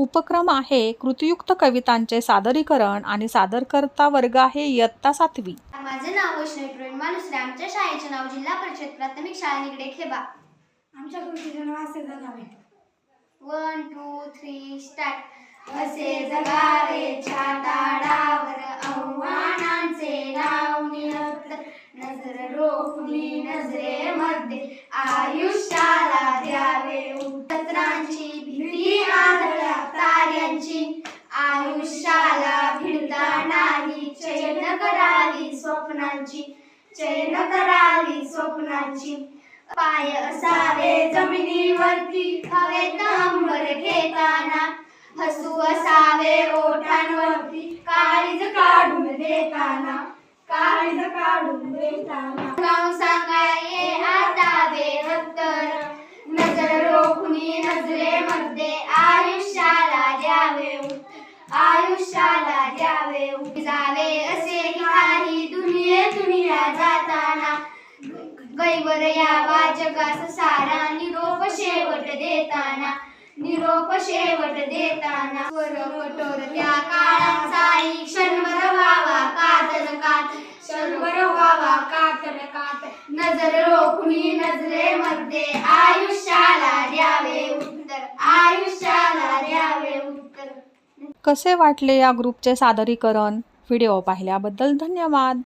उपक्रम आहे कृतीयुक्त कवितांचे सादरीकरण आणि सादरकर्ता वर्ग आहे इयत्ता सातवी. माझं नाव वैष्णवी प्रवीण मानुसरे आमच्या शाळेचे नाव जिल्हा परिषद प्राथमिक शाळा निगडे खेबा. आमच्या कृतीचं नाव असे जगावे वन टू थ्री स्टार्ट असे जगावे छाताडावर आव्हानांचे नाव निरंतर नजर रोखली नजरेमध्ये आयुष्याला द्यावे उत्तरांची भीती आंधळ्या ताऱ्यांची आयुष्याला भिडता नाही चैन करावी मनाची चैन करावी स्वप्नाची. पाय असावे जमिनीवरती हवेत अंबर घेताना. हसू असावे ओठांवरती काळीज काढून देताना. काळीज काढून देताना. गाव आता बेहत्तर. नजर रोखणी नजरेमध्ये आयुष्याला द्यावे आयुष्याला द्यावे गैवर यावा जगास सारा. निरोप शेवट देताना निरोप शेवट देताना. स्वर कठोर त्या काळाचाही क्षणभर व्हावा कातर कात. क्षणभर व्हावा कातर कात. नजर रोखणी नजरेमध्ये आयुष्याला द्यावे उत्तर. आयुष्याला द्यावे उत्तर. कसे वाटले या ग्रुपचे सादरीकरण? व्हिडिओ पाहिल्याबद्दल धन्यवाद.